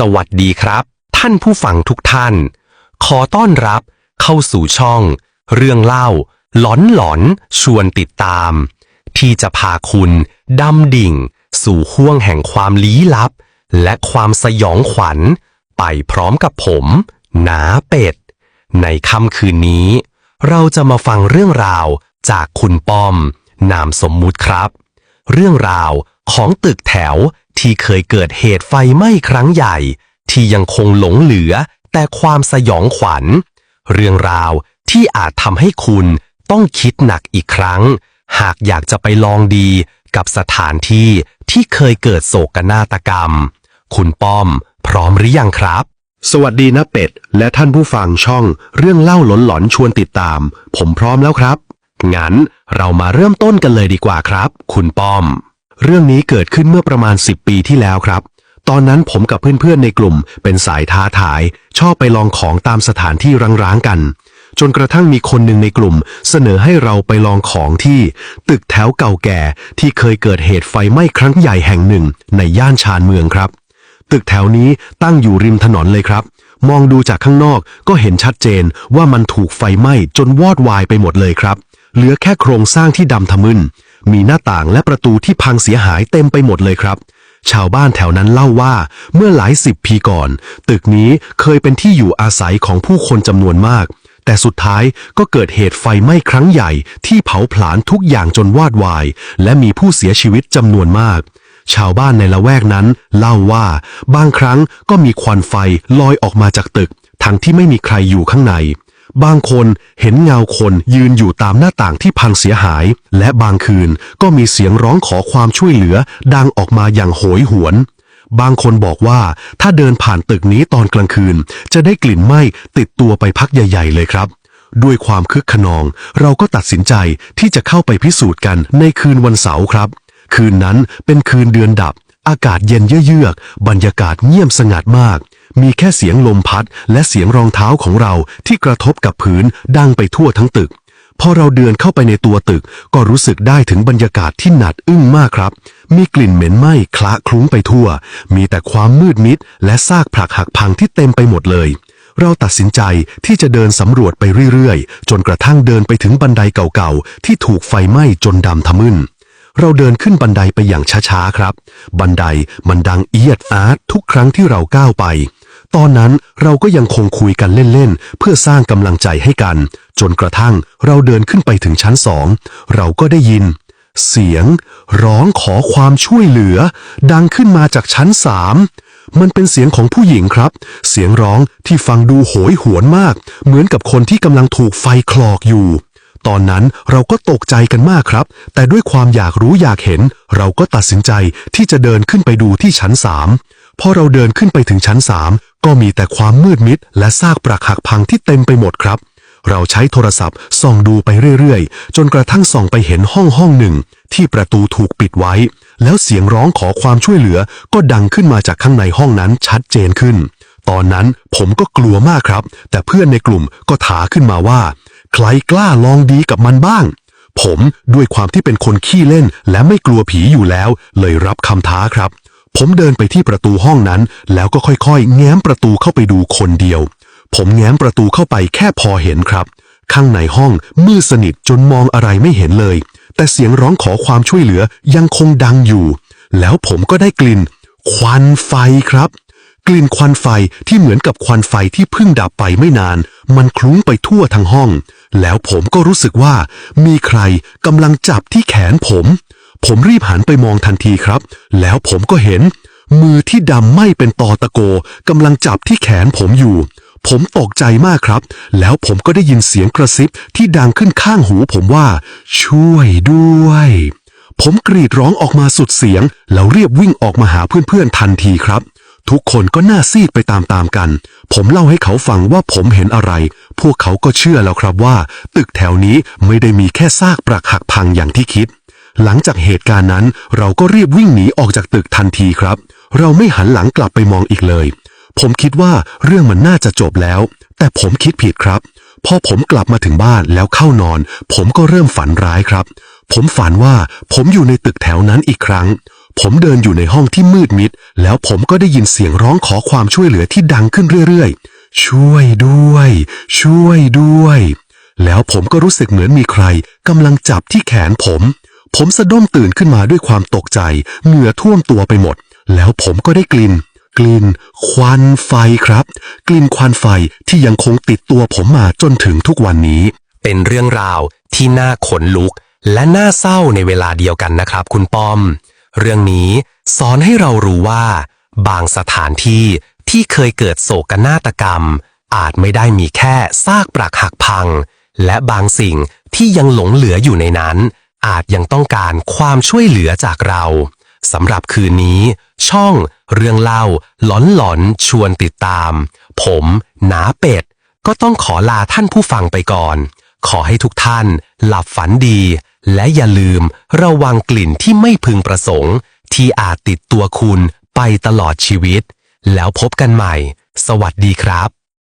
สวัสดีครับ ท่านผู้ฟังทุกท่าน ขอต้อนรับเข้าสู่ช่อง เรื่องเล่า หลอนหลอนชวนติดตาม ที่จะพาคุณดำดิ่ง สู่ห้วงแห่งความลี้ลับ และความสยองขวัญ ไปพร้อมกับผมหนาเป็ด ในค่ำคืนนี้ เราจะมาฟังเรื่องราวจากคุณป้อม นามสมมุติครับ เรื่องราวของตึกแถว ที่เคยเกิดเหตุไฟไหม้ครั้งใหญ่ ที่ยังคงหลงเหลือ แต่ความสยองขวัญ เรื่องราวที่อาจทำให้คุณต้องคิดหนักอีกครั้ง หากอยากจะไปลองดีกับสถานที่ที่เคยเกิดโศกนาฏกรรม คุณป้อม พร้อมหรือยังครับ สวัสดีนะเป็ด และท่านผู้ฟังช่อง เรื่องเล่าหลอนๆชวนติดตาม ผมพร้อมแล้วครับ งั้นเรามาเริ่มต้นกันเลยดีกว่าครับ คุณป้อม เรื่องนี้เกิดขึ้นเมื่อประมาณ 10 ปีที่แล้วครับ ตอนนั้นผมกับเพื่อนๆในกลุ่ม เป็นสายท้าทาย ชอบไปลองของตามสถานที่ร้างๆกัน จนกระทั่งมีคนหนึ่งในกลุ่ม เสนอให้เราไปลองของที่ ตึกแถวเก่าแก่ที่เคยเกิดเหตุไฟไหม้ครั้งใหญ่แห่งหนึ่ง ในย่านชานเมืองครับ ตึกแถวนี้ตั้งอยู่ริมถนนเลยครับ มองดูจากข้างนอกก็เห็นชัดเจนว่ามันถูกไฟไหม้จนวอดวายไปหมดเลยครับ เหลือแค่โครงสร้างที่ดำทะมึน มีหน้าต่างและประตูที่พังเสียหายเต็มไปหมดเลยครับ ชาวบ้านแถวนั้นเล่าว่าเมื่อหลายสิบปีก่อน ตึกนี้เคยเป็นที่อยู่อาศัยของผู้คนจำนวนมาก แต่สุดท้ายก็เกิดเหตุไฟไหม้ครั้งใหญ่ที่เผาผลาญทุกอย่างจนวาดวาย และมีผู้เสียชีวิตจำนวนมากชาวบ้านในละแวกนั้น เล่าว่า บางครั้งก็มีควันไฟลอยออกมาจากตึก ทั้งที่ไม่มีใครอยู่ข้างใน บางคนเห็นเงาคนยืนอยู่ตามหน้าต่างที่พังเสียหาย และบางคืนก็มีเสียงร้องขอความช่วยเหลือ ดังออกมาอย่างโหยหวน บางคนบอกว่าถ้าเดินผ่านตึกนี้ตอนกลางคืน จะได้กลิ่นไหม้ติดตัวไปพักใหญ่ ๆ เลยครับ ด้วยความคึกขนอง เราก็ตัดสินใจที่จะเข้าไปพิสูจน์กันในคืนวันเสาร์ครับ คืนนั้นเป็นคืนเดือนดับ อากาศเย็นเยือก บรรยากาศเงียบสงัดมาก มีแค่เสียงลมพัดและเสียงรองเท้าของเราที่กระทบกับพื้นดังไปทั่วทั้งตึก พอเราเดินเข้าไปในตัวตึก ก็รู้สึกได้ถึงบรรยากาศที่หนัดอึ้งมากครับ มีกลิ่นเหม็นไหม้คละคลุ้งไปทั่ว มีแต่ความมืดมิด และซากผลักหักพังที่เต็มไปหมดเลยเราตัดสินใจที่จะเดินสำรวจไปเรื่อยๆ จนกระทั่งเดินไปถึงบันไดเก่าๆ ที่ถูกไฟไหม้จนดำทะมึน เราเดินขึ้นบันไดไปอย่างช้าๆ ครับ บันไดมันดังเอียดอาร์ตทุกครั้งที่เราก้าวไป ตอนนั้นเราก็ยังคงคุยกันเล่นๆ เพื่อสร้างกำลังใจให้กัน จนกระทั่งเราเดินขึ้นไปถึงชั้นสอง เราก็ได้ยิน เสียง ร้องขอความช่วยเหลือ ดังขึ้นมาจากชั้นสามมันเป็นเสียงของผู้หญิงครับ เสียงร้องที่ฟังดูโหยหวนมาก เหมือนกับคนที่กำลังถูกไฟคลอกอยู่ ตอนนั้นเราก็ตกใจกันมากครับ แต่ด้วยความอยากรู้อยากเห็น เราก็ตัดสินใจที่จะเดินขึ้นไปดูที่ชั้นสาม พอเราเดินขึ้นไปถึงชั้นสามก็มีแต่ความมืดมิด และซากปรักหักพังที่เต็มไปหมดครับ เราใช้โทรศัพท์ส่องดูไปเรื่อยๆ จนกระทั่งส่องไปเห็นห้องห้องหนึ่ง ที่ประตูถูกปิดไว้ แล้วเสียงร้องขอความช่วยเหลือ ก็ดังขึ้นมาจากข้างในห้องนั้นชัดเจนขึ้น ตอนนั้นผมก็กลัวมากครับ แต่เพื่อนในกลุ่มก็ถาขึ้นมาว่า ใครกล้าลองดีกับมันบ้าง ผมด้วยความที่เป็นคนขี้เล่น และไม่กลัวผีอยู่แล้ว เลยรับคำท้าครับ ผมเดินไปที่ประตูห้องนั้น แล้วก็ค่อยๆ แง้มประตูเข้าไปดูคนเดียว ผมแง้มประตูเข้าไปแค่พอเห็นครับ ข้างในห้องมืดสนิทจนมองอะไรไม่เห็นเลย แต่เสียงร้องขอความช่วยเหลือยังคงดังอยู่ แล้วผมก็ได้กลิ่น ควันไฟครับ กลิ่นควันไฟที่เหมือนกับควันไฟที่เพิ่งดับไปไม่นาน มันคลุ้งไปทั่วทั้งห้อง แล้วผมก็รู้สึกว่า มีใครกำลังจับที่แขนผม ผมรีบหันไปมองทันทีครับ แล้วผมก็เห็น มือที่ดำไหม้เป็นตอตะโกกำลังจับที่แขนผมอยู่ ผมตกใจมากครับ แล้วผมก็ได้ยินเสียงกระซิบที่ดังขึ้นข้างหูผมว่า ช่วยด้วย ผมกรีดร้องออกมาสุดเสียง แล้วเรียบวิ่งออกมาหาเพื่อนๆทันทีครับทุกคนก็หน้าซีดไปตามๆกัน ผมเล่าให้เขาฟังว่าผมเห็นอะไร พวกเขาก็เชื่อแล้วครับว่า ตึกแถวนี้ไม่ได้มีแค่ซากปรักหักพังอย่างที่คิด หลังจากเหตุการณ์นั้น เราก็รีบวิ่งหนีออกจากตึกทันทีครับ เราไม่หันหลังกลับไปมองอีกเลย ผมคิดว่าเรื่องมันน่าจะจบแล้ว แต่ผมคิดผิดครับพอผมกลับมาถึงบ้านแล้วเข้านอน ผมก็เริ่มฝันร้ายครับ ผมฝันว่าผมอยู่ในตึกแถวนั้นอีกครั้ง ผมเดินอยู่ในห้องที่มืดมิด แล้วผมก็ได้ยินเสียงร้องขอความช่วยเหลือที่ดังขึ้นเรื่อยๆ ช่วยด้วย ช่วยด้วย แล้วผมก็รู้สึกเหมือนมีใครกำลังจับที่แขนผม ผมสะดุ้งตื่นขึ้นมาด้วยความตกใจ เหงื่อท่วมตัวไปหมด แล้วผมก็ได้กลิ่น กลิ่น ควันไฟครับ กลิ่นควันไฟที่ยังคงติดตัวผมมาจนถึงทุกวันนี้ เป็นเรื่องราวที่น่าขนลุก และน่าเศร้าในเวลาเดียวกันนะครับ คุณป้อม เรื่องนี้สอนให้เรารู้ว่า บางสถานที่ที่เคยเกิดโศกนาฏกรรม อาจไม่ได้มีแค่ซากปรักหักพัง และบางสิ่งที่ยังหลงเหลืออยู่ในนั้น อาจยังต้องการความช่วยเหลือจากเราสำหรับคืนนี้ ช่องเรื่องเล่าหลอนหลอนๆชวนติดตาม ผมหนาเป็ด ก็ต้องขอลาท่านผู้ฟังไปก่อน ขอให้ทุกท่าน หลับฝันดี และอย่าลืมระวังกลิ่นที่ไม่พึงประสงค์ ที่อาจติดตัวคุณไปตลอดชีวิต แล้วพบกันใหม่ สวัสดีครับ